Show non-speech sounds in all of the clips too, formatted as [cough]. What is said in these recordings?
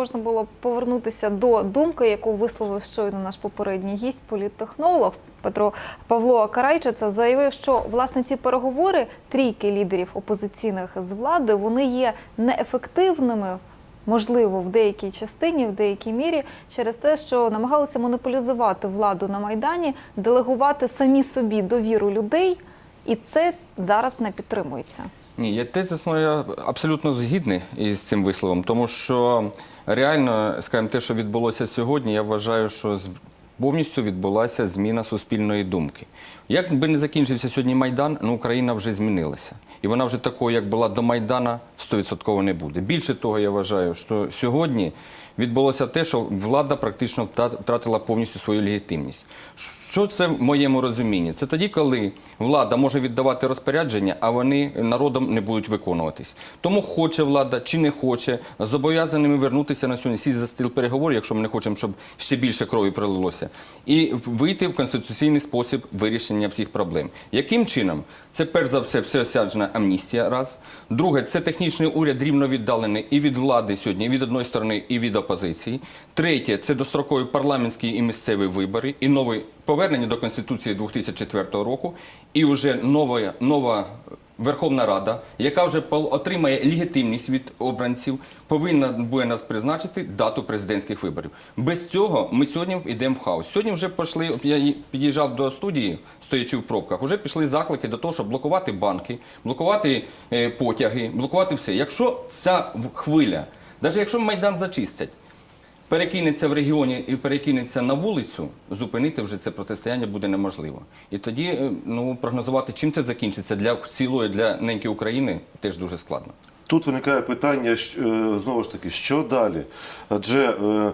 Можна було повернутися до думки, яку висловив щойно наш попередній гість, політтехнолог Петро Павло Карайчицев, заявив, що власне ці переговори трійки лідерів опозиційних з влади вони є неефективними. Можливо, в деякій частині, в деякій мірі, через те, що намагалися монополізувати владу на майдані, делегувати самі собі довіру людей, і це зараз не підтримується. Ні, я тезисно я абсолютно згідний із цим висловом, тому що реально, скажімо, те, що відбулося сьогодні, я вважаю, що повністю відбулася зміна суспільної думки. Як би не закінчився сьогодні Майдан, ну Україна вже змінилася. І вона вже такою, як була до Майдана, 100% не буде. Більше того, я вважаю, що сьогодні відбулося те, що влада практично втратила повністю свою легітимність. Що це в моєму розумінні? Це тоді, коли влада може віддавати розпорядження, а вони народом не будуть виконуватись. Тому хоче влада чи не хоче, зобов'язаними вернутися на сьогодні, сісти за стіл переговорів, якщо ми не хочемо, щоб ще більше крові пролилося, і вийти в конституційний спосіб вирішення всіх проблем. Яким чином? Це перш за все всеосяжна амністія. Раз друге, це технічний уряд рівно віддалений і від влади сьогодні, і від одної сторони, і від опозиції. Третє це дострокові парламентські і місцеві вибори, і нове повернення до конституції 2004 року, і вже нова нова. Верховна Рада, яка вже отримає легітимність від обранців, повинна буде нас призначити дату президентських виборів. Без цього ми сьогодні йдемо в хаос. Сьогодні вже пішли. Я під'їжджав до студії, стоячи в пробках. Вже пішли заклики до того, щоб блокувати банки, блокувати е, потяги, блокувати все. Якщо ця хвиля, навіть якщо майдан зачистять, перекинеться в регіоні і перекинеться на вулицю, зупинити вже це протистояння буде неможливо. І тоді е, ну прогнозувати, чим це закінчиться для цілої для неньки України, теж дуже складно. Тут виникає питання е, знову ж таки, що далі? Адже е,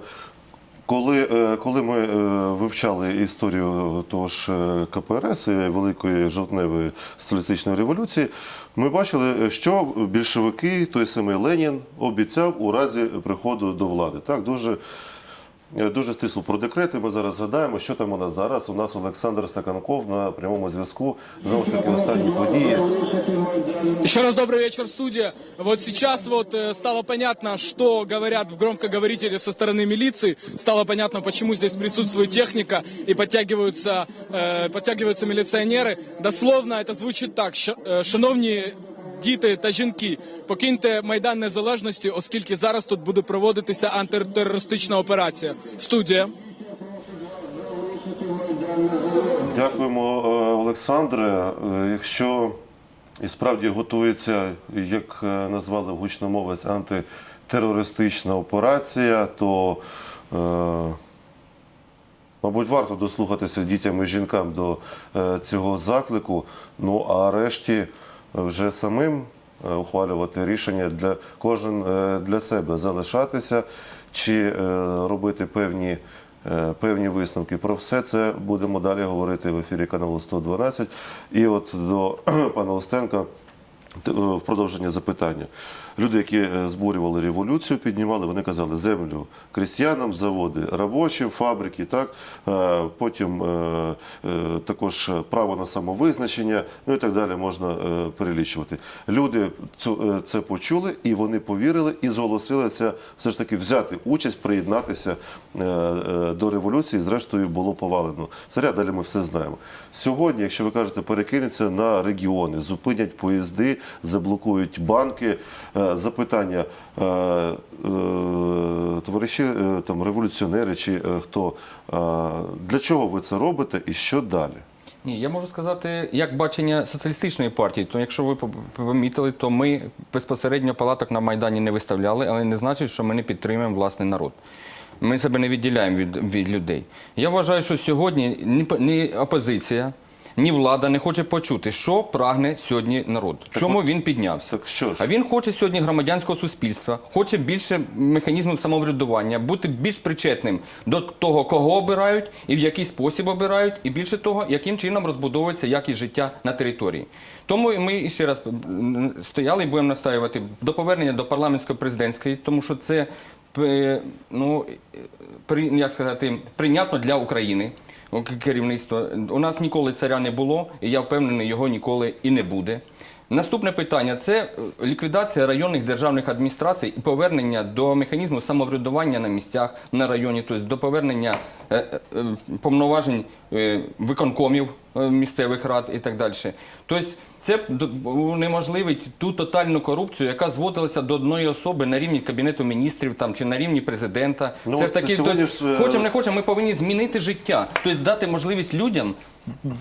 коли, е, коли ми е, вивчали історію того ж е, КПРС Великої жовтневої соціалістичної революції, ми бачили, що більшовики, той самий Ленін, обіцяв у разі приходу до влади. Так, дуже. е, Дуже стисло про декрети. Ми зараз згадаємо, що там у нас зараз. У нас Олександр Стаканков на прямому зв'язку. Знову ж таки, останні події. Еще раз добрый вечер, студия. Вот сейчас вот э, стало понятно, что говорят в громкоговорителе со стороны милиции. Стало понятно, почему здесь присутствует техника и подтягиваются, э, подтягиваются милиционеры. Дословно это звучит так. «Ш- э, Шановні діти та жінки, покиньте Майдан Незалежності, оскільки зараз тут буде проводитися антитерористична операція. Студія. Дякуємо, е, Олександре. Е, Якщо і справді готується, як е, назвали гучномовець, антитерористична операція, то, е, мабуть, варто дослухатися дітям і жінкам до цього заклику. Ну а решті вже самим е, ухвалювати рішення для кожен е, для себе залишатися чи е, робити певні. Певні висновки про все це будемо далі говорити в ефірі каналу 112. І от до [clears throat] пана Остенка в продовження запитання. Люди, які е, збурювали революцію, піднімали, вони казали землю крестьянам, заводи робочим, фабрики, так Е, потім е, е, також право на самовизначення, ну і так далі можна е, перелічувати. Люди е, це почули і вони повірили і зголосилися все ж таки взяти участь, приєднатися е, е, до революції. Зрештою було повалено. Царя далі ми все знаємо. Сьогодні, якщо ви кажете, перекинеться на регіони, зупинять поїзди, заблокують банки. Е, Запитання е, е, товариші там революціонери чи хто для чого ви це робите і що далі? Ні, я можу сказати, як бачення соціалістичної партії. То якщо ви помітили, то ми безпосередньо палаток на Майдані не виставляли, але не значить, що ми не підтримуємо власний народ. Ми себе не відділяємо від, від людей. Я вважаю, що сьогодні ні, ні опозиція, ні влада не хоче почути, що прагне сьогодні народ. Чому він піднявся? Так що ж? А він хоче сьогодні громадянського суспільства, хоче більше механізмів самоврядування, бути більш причетним до того, кого обирають і в який спосіб обирають, і більше того, яким чином розбудовується якість життя на території. Тому ми ще раз стояли і будемо настоювати до повернення до парламентсько-президентської, тому що це ну, е, при, як сказати, прийнятно для України. Керівництво у нас ніколи царя не було, і я впевнений, його ніколи і не буде. Наступне питання це е, ліквідація районних державних адміністрацій і повернення до механізму самоврядування на місцях на районі, тобто до повернення е, е, повноважень виконкомів місцевих рад і так далі. Тобто це унеможливить ту тотальну корупцію, яка зводилася до одної особи на рівні кабінету міністрів там чи на рівні президента. Ну, це ж таки, тобто, ж, хочемо не хочемо, ми повинні змінити життя, тобто дати можливість людям.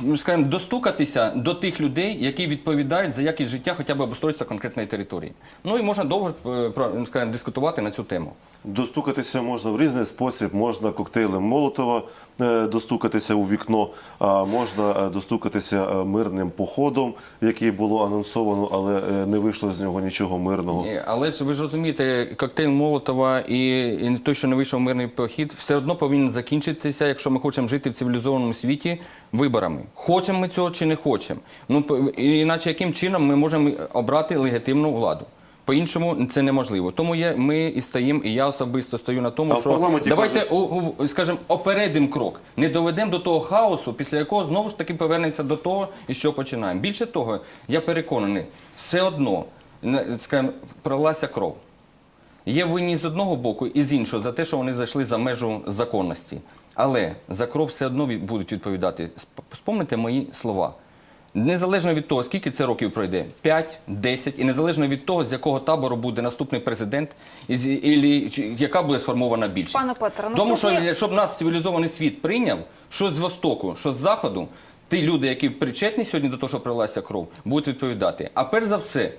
Ну, Скажімо, достукатися до тих людей, які відповідають за якість життя хоча б обустройства конкретної території. Ну і можна довго е, ну, скажімо, дискутувати на цю тему. Достукатися можна в різний спосіб. Можна коктейлем Молотова е, достукатися у вікно, а можна е, достукатися е, мирним походом, який було анонсовано, але не вийшло з нього нічого мирного. Але ж ви ж розумієте, коктейль Молотова і, і той, що не вийшов мирний похід, все одно повинен закінчитися, якщо ми хочемо жити в цивілізованому світі, виборами. Хочемо ми цього чи не хочемо. Ну іначе яким чином ми можемо обрати легітимну владу? По-іншому це неможливо. Тому є, ми і стоїмо, і я особисто стою на тому, А що давайте кажуть- у, у, скажімо, опередимо крок, не доведемо до того хаосу, після якого знову ж таки повернемося до того, і що починаємо. Більше того, я переконаний, все одно скажімо, пролилася кров. Є винні з одного боку і з іншого за те, що вони зайшли за межу законності. Але за кров все одно будуть відповідати. Сп- Спомните мої слова. Незалежно від того, скільки це років пройде 5, 10, і незалежно від того, з якого табору буде наступний президент, і, з- ілі- чи- яка буде сформована більшість. Пане Петре, Тому що наступні- щоб нас цивілізований світ прийняв, що з Востоку, що з Заходу, ті люди, які причетні сьогодні до того, що пролилася кров, будуть відповідати. А перш за все,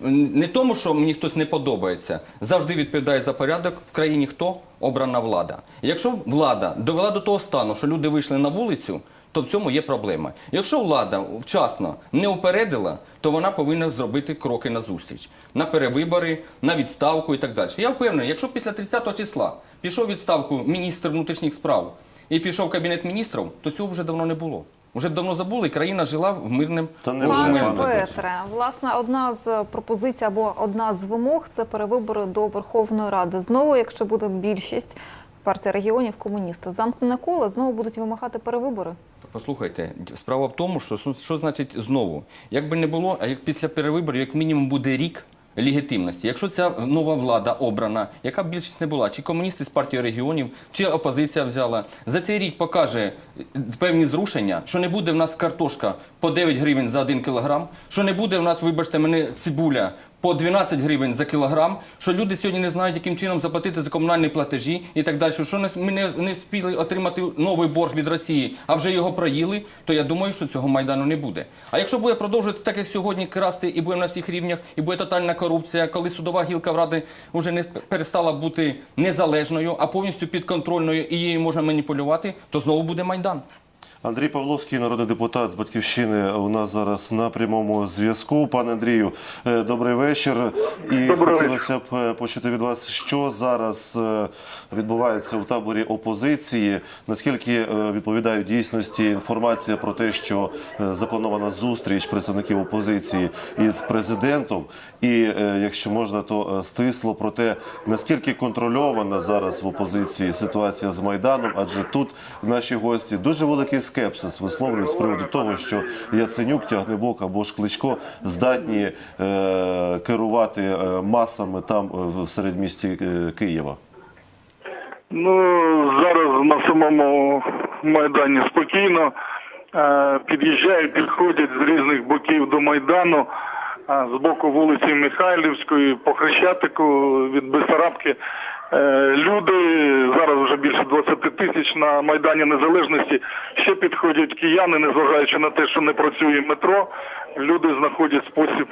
не тому, що мені хтось не подобається, завжди відповідає за порядок в країні хто обрана влада. Якщо влада довела до того стану, що люди вийшли на вулицю, то в цьому є проблема. Якщо влада вчасно не упередила, то вона повинна зробити кроки на зустріч, на перевибори, на відставку і так далі. Я впевнений, якщо після 30 числа пішов відставку міністр внутрішніх справ і пішов кабінет міністрів, то цього вже давно не було. Вже б давно забули, країна жила в мирним Та не вже, Пане пане Петре, власне, одна з пропозицій або одна з вимог це перевибори до Верховної Ради. Знову, якщо буде більшість партії регіонів, комуністи, замкнене коло, знову будуть вимагати перевибори. Послухайте, справа в тому, що що, що значить знову? Як би не було, а як після перевиборів, як мінімум буде рік легітимності. Якщо ця нова влада обрана, яка б більшість не була, чи комуністи з партії регіонів, чи опозиція взяла, за цей рік покаже е, певні зрушення, що не буде в нас картошка по 9 гривень за 1 кілограм, що не буде в нас, вибачте мене, цибуля по 12 гривень за кілограм, що люди сьогодні не знають, яким чином заплатити за комунальні платежі і так далі. Що ми не, не спіли отримати новий борг від Росії, а вже його проїли, то я думаю, що цього майдану не буде. А якщо буде продовжувати так, як сьогодні, красти і буде на всіх рівнях, і буде тотальна корупція, коли судова гілка влади вже не перестала бути незалежною, а повністю підконтрольною і її можна маніпулювати, то знову буде майдан. Андрій Павловський, народний депутат з Батьківщини, у нас зараз на прямому зв'язку. Пане Андрію, е, добрий вечір. І Добрий хотілося б е, почути від вас, що зараз е, відбувається у таборі опозиції. Наскільки відповідає дійсності інформація про те, що запланована зустріч представників опозиції із президентом, і якщо можна, то стисло про те, наскільки контрольована зараз в опозиції ситуація з майданом, адже тут наші гості дуже великий скепсис висловлюють з приводу того, що Яценюк, Тягнебок або ж Кличко здатні е, керувати е, масами там е, в середмісті е, Києва. Ну зараз на самому майдані спокійно під'їжджають, підходять з різних боків до майдану. З боку вулиці Михайлівської, по Хрещатику від Бесарабки. Е, Люди зараз вже більше 20 тисяч на Майдані Незалежності. Ще підходять кияни, незважаючи на те, що не працює метро. Люди знаходять спосіб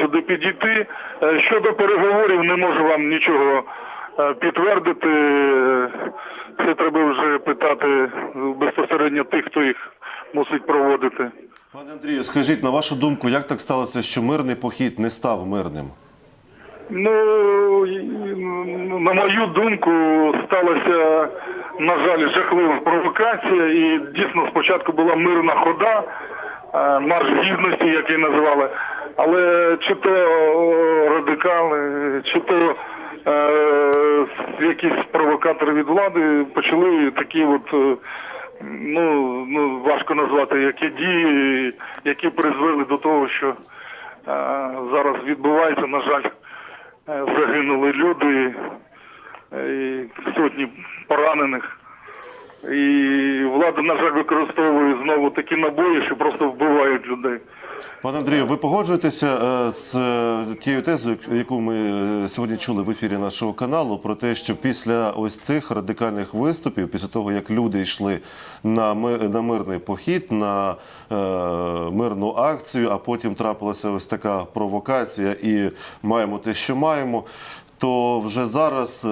сюди підійти. Е, Щодо переговорів, не можу вам нічого е, підтвердити. Це треба вже питати безпосередньо тих, хто їх мусить проводити. Пане Андрію, скажіть, на вашу думку, як так сталося, що мирний похід не став мирним? Ну, на мою думку, сталася, на жаль, жахлива провокація, і дійсно спочатку була мирна хода, е, марш гідності, як її називали. Але чи то радикали, чи то е, якісь провокатори від влади почали такі от. е, Ну, ну важко назвати, які дії, які призвели до того, що зараз відбувається. На жаль, е, загинули люди, е, і сотні поранених. І влада, на жаль, використовує знову такі набої, що просто вбивають людей. Пане Андрію, ви погоджуєтеся е, з е, тією тезою, яку ми е, сьогодні чули в ефірі нашого каналу, про те, що після ось цих радикальних виступів, після того як люди йшли на ми- на мирний похід, на е, мирну акцію, а потім трапилася ось така провокація, і маємо те, що маємо, то вже зараз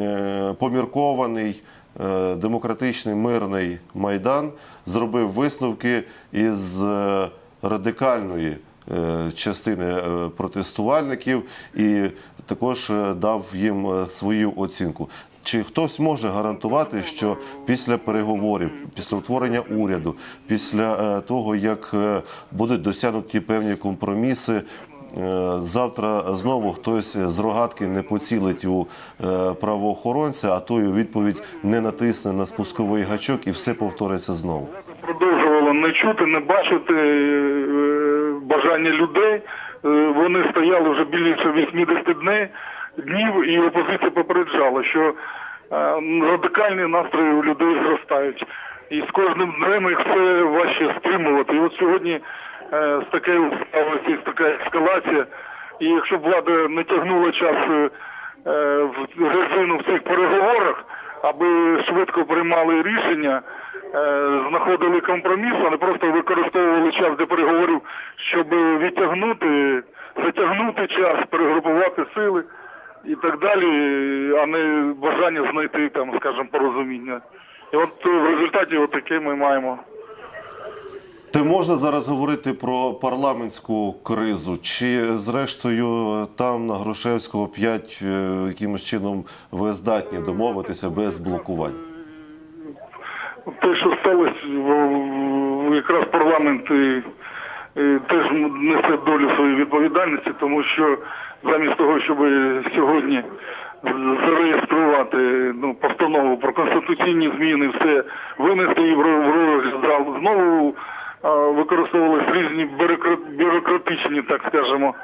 е, поміркований. Е, Демократичний мирний майдан зробив висновки із е, радикальної е, частини протестувальників і також дав їм свою оцінку. Чи хтось може гарантувати, що після переговорів, після утворення уряду, після того як будуть досягнуті певні компроміси, завтра знову хтось з рогатки не поцілить у е, правоохоронця, а той у відповідь не натисне на спусковий гачок і все повториться знову? продовжувало не чути, не бачити е, бажання людей. Е, Вони стояли вже більше 80 днів, днів і опозиція попереджала, що е, радикальні настрої у людей зростають. І з кожним днем їх все важче стримувати. І от сьогодні е, з такою сталася така ескалація. І якщо б влада не тягнула час е, в резину в цих переговорах, аби швидко приймали рішення, е, знаходили компроміс, а не просто використовували час для переговорів, щоб відтягнути, затягнути час, перегрупувати сили і так далі, а не бажання знайти там, скажімо, порозуміння. І от е, в результаті от таке ми маємо. Ти можна зараз говорити про парламентську кризу? Чи зрештою там на Грушевського 5 якимось чином ви здатні домовитися без блокувань? Те, що сталося, якраз парламент і, і теж несе долю своєї відповідальності, тому що замість того, щоб сьогодні зареєструвати ну, постанову про конституційні зміни, все винести її в ро- розгляд знову а, використовувалися різні бюрократичні, так скажемо,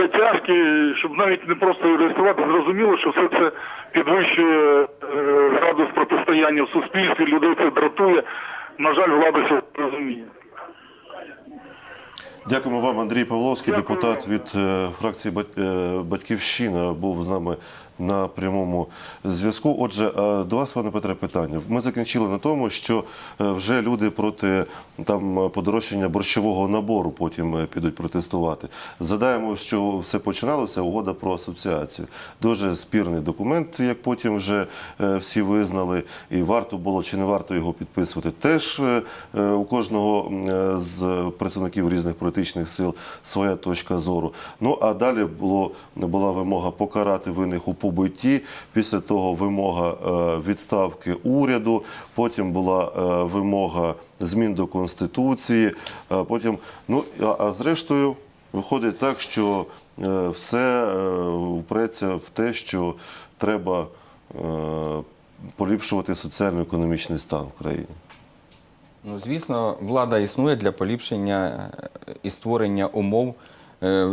затяжки, щоб навіть не просто реєструвати, зрозуміло, що все це підвищує е, градус протистояння в суспільстві, людей це дратує. На жаль, влада не розуміє. Дякуємо вам, Андрій Павловський, депутат від е, фракції «Бать- е, Батьківщина, був з нами на прямому зв'язку. Отже, е, до вас, пане Петре, питання. Ми закінчили на тому, що е, вже люди проти там е, подорожчання борщового набору потім підуть протестувати. Задаємо, що все починалося. Угода про асоціацію. Дуже спірний документ, як потім вже всі визнали, і варто було чи не варто його підписувати. Теж у кожного з представників різних політичних сил своя точка зору. Ну а далі було була вимога покарати винних у побитті. Після того вимога е, відставки уряду. Потім була е, вимога змін до конституції. е, Потім, ну а, зрештою, виходить так, що все впреться в те, що треба поліпшувати соціально-економічний стан в країні. Ну, звісно, влада існує для поліпшення і створення умов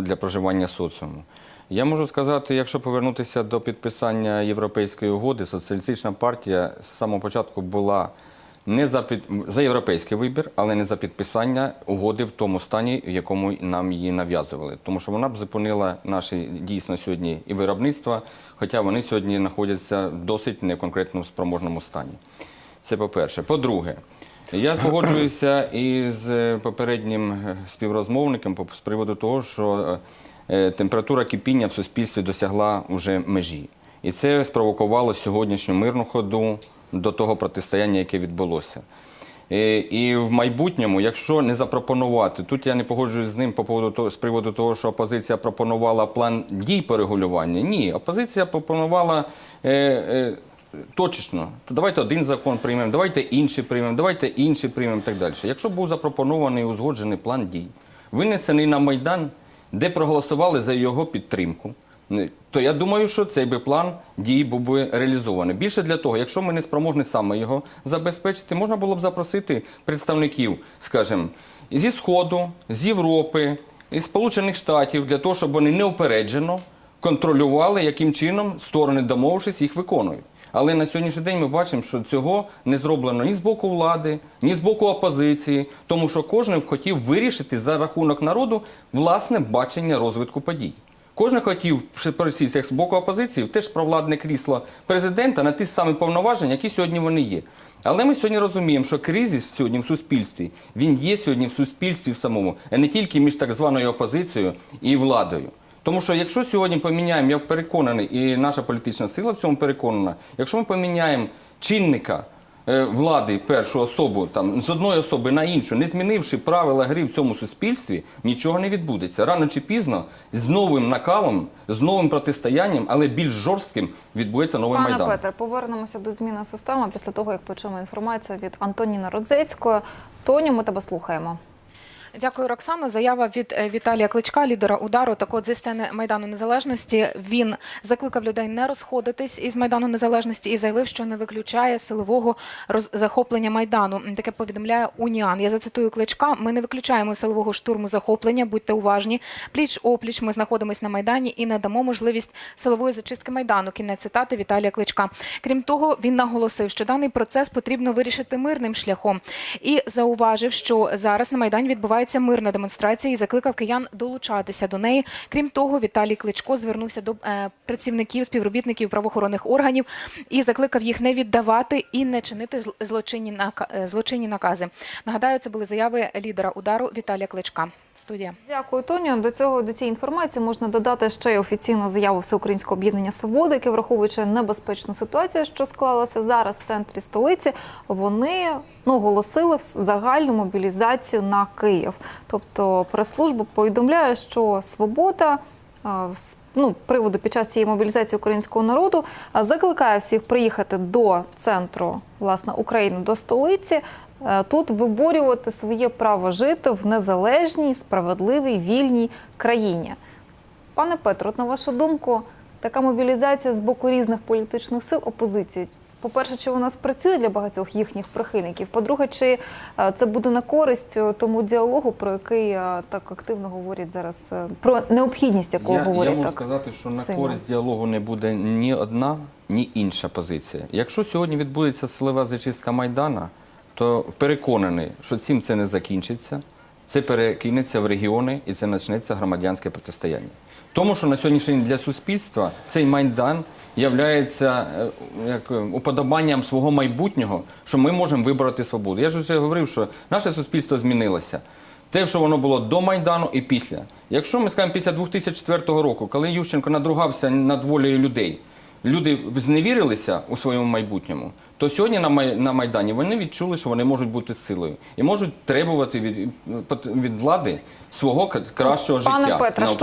для проживання соціуму. Я можу сказати, якщо повернутися до підписання Європейської угоди, соціалістична партія з самого початку була не за, під... за європейський вибір, але не за підписання угоди в тому стані, в якому нам її нав'язували. Тому що вона б зупинила наші дійсно сьогодні і виробництва, хоча вони сьогодні знаходяться в досить неконкретному спроможному стані. Це по-перше. По-друге, я погоджуюся із е, попереднім е, співрозмовником з приводу того, що е, температура кипіння в суспільстві досягла уже межі. І це спровокувало сьогоднішню мирну ходу до того протистояння, яке відбулося. Е, І в майбутньому, якщо не запропонувати, тут я не погоджуюсь з ним по поводу того, з приводу того, що опозиція пропонувала план дій по регулюванню. Ні, опозиція пропонувала е, е, точечно. То давайте один закон приймемо, давайте інший приймемо, давайте інший приймемо так далі. Якщо був запропонований узгоджений план дій, винесений на Майдан, де проголосували за його підтримку. То я думаю, що цей би план дій був би реалізований. Більше для того, якщо ми не спроможні саме його забезпечити, можна було б запросити представників, скажімо, зі Сходу, з Європи, із Сполучених Штатів для того, щоб вони неупереджено контролювали, яким чином сторони, домовившись, їх виконують. Але на сьогоднішній день ми бачимо, що цього не зроблено ні з боку влади, ні з боку опозиції, тому що кожен хотів вирішити за рахунок народу власне бачення розвитку подій. Кожен хотів пересісти як з боку опозиції, теж провладне крісло президента на ті самі повноваження, які сьогодні вони є. Але ми сьогодні розуміємо, що кризис сьогодні в суспільстві він є сьогодні в суспільстві в самому, а не тільки між так званою опозицією і владою. Тому що якщо сьогодні поміняємо, я переконаний, і наша політична сила в цьому переконана, якщо ми поміняємо чинника е, влади першу особу там з одної особи на іншу, не змінивши правила гри в цьому суспільстві, нічого не відбудеться. Рано чи пізно з новим накалом, з новим протистоянням, але більш жорстким відбудеться новий Пане майдан. Петре, повернемося до зміни системи після того, як почуємо інформацію від Антоніна Родзецької. Тоню, ми тебе слухаємо. Дякую, Роксано. Заява від е, Віталія Кличка, лідера удару. Так от зі сцени Майдану Незалежності він закликав людей не розходитись із Майдану Незалежності і заявив, що не виключає силового захоплення Майдану. Таке повідомляє Уніан. Я зацитую Кличка. Ми не виключаємо силового штурму захоплення. Будьте уважні. Пліч опліч ми знаходимося на майдані і не дамо можливість силової зачистки майдану. Кінець цитати Віталія Кличка. Крім того, він наголосив, що даний процес потрібно вирішити мирним шляхом і зауважив, що зараз на майдані відбувається мирна демонстрація і закликав киян долучатися до неї. Крім того, Віталій Кличко звернувся до е, працівників, співробітників правоохоронних органів і закликав їх не віддавати і не чинити е, злочинні накази. Нагадаю, це були заяви лідера удару Віталія Кличка. Студія. Дякую, Тоню. До цього до цієї інформації можна додати ще й офіційну заяву Всеукраїнського об'єднання Свободи, яке враховуючи небезпечну ситуацію, що склалася зараз в центрі столиці. Вони ну оголосили загальну мобілізацію на Київ. Тобто прес-служба повідомляє, що свобода е, ну, приводу під час цієї мобілізації українського народу закликає всіх приїхати до центру власне України, до столиці. е, Тут виборювати своє право жити в незалежній, справедливій, вільній країні. Пане Петро, на вашу думку, така мобілізація з боку різних політичних сил опозиції. По-перше, чи вона спрацює для багатьох їхніх прихильників? По-друге, чи е, це буде на користь е, тому діалогу, про який е, так активно говорять зараз, про необхідність якого Я, я можу так? сказати, що на користь діалогу не буде ні одна, ні інша позиція. Якщо сьогодні відбудеться силова зачистка Майдана, то переконаний, що цим це не закінчиться. Це перекинеться в регіони і це почнеться громадянське протистояння. Тому що на сьогоднішній день для суспільства цей майдан являється е, як е, уподобанням свого майбутнього, що ми можемо вибрати свободу. Я ж вже говорив, що наше суспільство змінилося. Те, що воно було до Майдану і після. Якщо ми скажемо після 2004 року, коли Ющенко надругався над волею людей, люди зневірилися у своєму майбутньому, то сьогодні на Май- на Майдані вони відчули, що вони можуть бути силою і можуть требувати від, від влади свого кращого Пане життя. Петре, на що